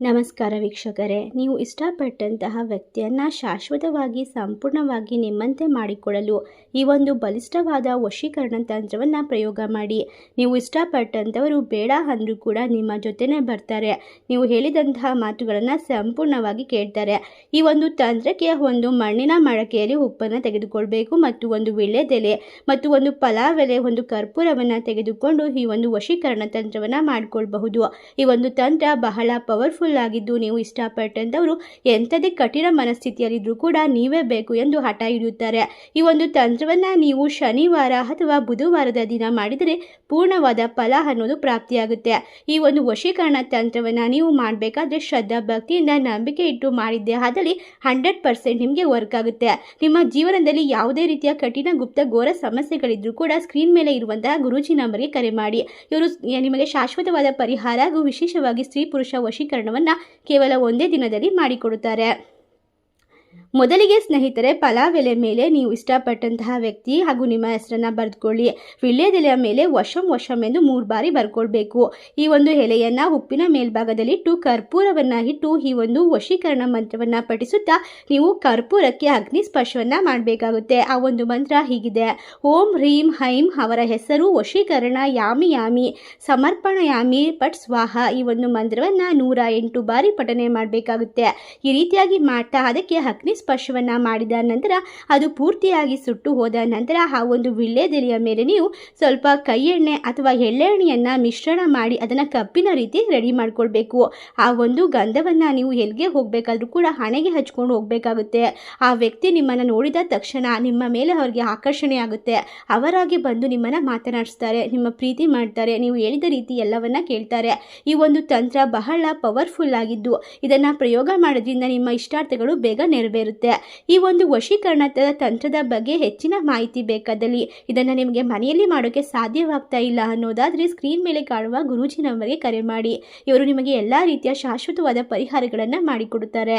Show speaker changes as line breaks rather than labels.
ನಮಸ್ಕಾರ ವೀಕ್ಷಕರೇ, ನೀವು ಇಷ್ಟಪಟ್ಟಂತಹ ವ್ಯಕ್ತಿಯನ್ನು ಶಾಶ್ವತವಾಗಿ ಸಂಪೂರ್ಣವಾಗಿ ನಿಮ್ಮಂತೆ ಮಾಡಿಕೊಳ್ಳಲು ಈ ಒಂದು ಬಲಿಷ್ಠವಾದ ವಶೀಕರಣ ತಂತ್ರವನ್ನು ಪ್ರಯೋಗ ಮಾಡಿ. ನೀವು ಇಷ್ಟಪಟ್ಟಂಥವರು ಬೇಡ ಅಂದರೂ ಕೂಡ ನಿಮ್ಮ ಜೊತೆನೇ ಬರ್ತಾರೆ. ನೀವು ಹೇಳಿದಂತಹ ಮಾತುಗಳನ್ನು ಸಂಪೂರ್ಣವಾಗಿ ಕೇಳ್ತಾರೆ. ಈ ಒಂದು ತಂತ್ರಕ್ಕೆ ಒಂದು ಮಣ್ಣಿನ ಮಡಕೆಯಲ್ಲಿ ಉಪ್ಪನ್ನು ತೆಗೆದುಕೊಳ್ಬೇಕು ಮತ್ತು ಒಂದು ವಿಳ್ಳೆದೆಲೆ ಮತ್ತು ಒಂದು ಪಲಾವೆಲೆ, ಒಂದು ಕರ್ಪೂರವನ್ನು ತೆಗೆದುಕೊಂಡು ಈ ಒಂದು ವಶೀಕರಣ ತಂತ್ರವನ್ನು ಮಾಡಿಕೊಳ್ಬಹುದು. ಈ ಒಂದು ತಂತ್ರ ಬಹಳ ಪವರ್ಫುಲ್ ಆಗಿದ್ದು ನೀವು ಇಷ್ಟಪಟ್ಟಂಥವರು ಎಂಥದೇ ಕಠಿಣ ಮನಸ್ಥಿತಿಯಲ್ಲಿದ್ದರೂ ಕೂಡ ನೀವೇ ಬೇಕು ಎಂದು ಹಠ ಹಿಡಿಯುತ್ತಾರೆ. ಈ ಒಂದು ತಂತ್ರವನ್ನು ನೀವು ಶನಿವಾರ ಅಥವಾ ಬುಧವಾರದ ದಿನ ಮಾಡಿದರೆ ಪೂರ್ಣವಾದ ಫಲ ಅನ್ನೋದು ಪ್ರಾಪ್ತಿಯಾಗುತ್ತೆ. ಈ ಒಂದು ವಶೀಕರಣ ತಂತ್ರವನ್ನು ನೀವು ಮಾಡಬೇಕಾದ್ರೆ ಶ್ರದ್ಧಾ ಭಕ್ತಿಯಿಂದ ನಂಬಿಕೆ ಇಟ್ಟು ಮಾಡಿದ್ದೆ ಆದಲ್ಲಿ ಹಂಡ್ರೆಡ್ ಪರ್ಸೆಂಟ್ ನಿಮಗೆ ವರ್ಕ್ ಆಗುತ್ತೆ. ನಿಮ್ಮ ಜೀವನದಲ್ಲಿ ಯಾವುದೇ ರೀತಿಯ ಕಠಿಣ ಗುಪ್ತ ಘೋರ ಸಮಸ್ಯೆಗಳಿದ್ರೂ ಕೂಡ ಸ್ಕ್ರೀನ್ ಮೇಲೆ ಇರುವಂತಹ ಗುರೂಜಿ ನಂಬರ್ಗೆ ಕರೆ ಮಾಡಿ. ಇವರು ನಿಮಗೆ ಶಾಶ್ವತವಾದ ಪರಿಹಾರ ಹಾಗೂ ವಿಶೇಷವಾಗಿ ಸ್ತ್ರೀ ಪುರುಷ ವಶೀಕರಣವನ್ನು ಕೇವಲ ಒಂದೇ ದಿನದಲ್ಲಿ ಮಾಡಿಕೊಡುತ್ತಾರೆ. ಮೊದಲಿಗೆ ಸ್ನೇಹಿತರೆ, ಪಲಾವ್ ಎಲೆ ಮೇಲೆ ನೀವು ಇಷ್ಟಪಟ್ಟಂತಹ ವ್ಯಕ್ತಿ ಹಾಗೂ ನಿಮ್ಮ ಹೆಸರನ್ನು ಬರೆದುಕೊಳ್ಳಿ. ವಿಳ್ಯದೆಲೆಯ ಮೇಲೆ ವಶಂ ವಶಂ ಎಂದು ಮೂರು ಬಾರಿ ಬರ್ಕೊಳ್ಬೇಕು. ಈ ಒಂದು ಎಲೆಯನ್ನು ಉಪ್ಪಿನ ಮೇಲ್ಭಾಗದಲ್ಲಿ ಇಟ್ಟು, ಕರ್ಪೂರವನ್ನು ಇಟ್ಟು, ಈ ಒಂದು ವಶೀಕರಣ ಮಂತ್ರವನ್ನು ಪಠಿಸುತ್ತಾ ನೀವು ಕರ್ಪೂರಕ್ಕೆ ಅಗ್ನಿ ಸ್ಪರ್ಶವನ್ನು ಮಾಡಬೇಕಾಗುತ್ತೆ. ಆ ಒಂದು ಮಂತ್ರ ಹೀಗಿದೆ. ಓಂ ಹ್ರೀಂ ಹೈಂ ಅವರ ಹೆಸರು ವಶೀಕರಣ ಯಾಮಿ ಯಾಮಿ, ಸಮರ್ಪಣ ಯಾಮಿ ಪಟ್ ಸ್ವಾಹ. ಈ ಒಂದು ಮಂತ್ರವನ್ನು ನೂರ ಎಂಟು ಬಾರಿ ಪಠನೆ ಮಾಡಬೇಕಾಗುತ್ತೆ. ಈ ರೀತಿಯಾಗಿ ಮಾಡ್ತಾ ಅದಕ್ಕೆ ಸ್ಪರ್ಶವನ್ನು ಮಾಡಿದ ನಂತರ ಅದು ಪೂರ್ತಿಯಾಗಿ ಸುಟ್ಟು ಹೋದ ನಂತರ ಆ ಒಂದು ವಿಳ್ಳೆದೆಲೆಯ ಮೇಲೆ ನೀವು ಸ್ವಲ್ಪ ಕೈ ಎಣ್ಣೆ ಅಥವಾ ಎಳ್ಳೆಣ್ಣೆಯನ್ನು ಮಿಶ್ರಣ ಮಾಡಿ ಅದನ್ನು ಕಪ್ಪಿನ ರೀತಿ ರೆಡಿ ಮಾಡ್ಕೊಳ್ಬೇಕು. ಆ ಒಂದು ಗಂಧವನ್ನು ನೀವು ಎಲ್ಲಿಗೆ ಹೋಗಬೇಕಾದ್ರೂ ಕೂಡ ಹಣೆಗೆ ಹಚ್ಕೊಂಡು ಹೋಗಬೇಕಾಗುತ್ತೆ. ಆ ವ್ಯಕ್ತಿ ನಿಮ್ಮನ್ನು ನೋಡಿದ ತಕ್ಷಣ ನಿಮ್ಮ ಮೇಲೆ ಅವರಿಗೆ ಆಕರ್ಷಣೆ ಆಗುತ್ತೆ. ಅವರಾಗಿ ಬಂದು ನಿಮ್ಮನ್ನು ಮಾತನಾಡಿಸ್ತಾರೆ, ನಿಮ್ಮ ಪ್ರೀತಿ ಮಾಡ್ತಾರೆ, ನೀವು ಹೇಳಿದ ರೀತಿ ಎಲ್ಲವನ್ನ ಕೇಳ್ತಾರೆ. ಈ ಒಂದು ತಂತ್ರ ಬಹಳ ಪವರ್ಫುಲ್ ಆಗಿದ್ದು ಇದನ್ನು ಪ್ರಯೋಗ ಮಾಡೋದ್ರಿಂದ ನಿಮ್ಮ ಇಷ್ಟಾರ್ಥಗಳು ಬೇಗ ನೆರವೇರುತ್ತೆ ಈ ಒಂದು ವಶೀಕರಣದ ತಂತ್ರದ ಬಗ್ಗೆ ಹೆಚ್ಚಿನ ಮಾಹಿತಿ ಬೇಕಾದಲ್ಲಿ ಇದನ್ನು ನಿಮಗೆ ಮನೆಯಲ್ಲಿ ಮಾಡೋಕ್ಕೆ ಸಾಧ್ಯವಾಗ್ತಾ ಇಲ್ಲ ಅನ್ನೋದಾದರೆ ಸ್ಕ್ರೀನ್ ಮೇಲೆ ಕಾಣುವ ಗುರೂಜಿ ನಂಬರ್ಗೆ ಕರೆ ಮಾಡಿ. ಇವರು ನಿಮಗೆ ಎಲ್ಲ ರೀತಿಯ ಶಾಶ್ವತವಾದ ಪರಿಹಾರಗಳನ್ನು ಮಾಡಿಕೊಡುತ್ತಾರೆ.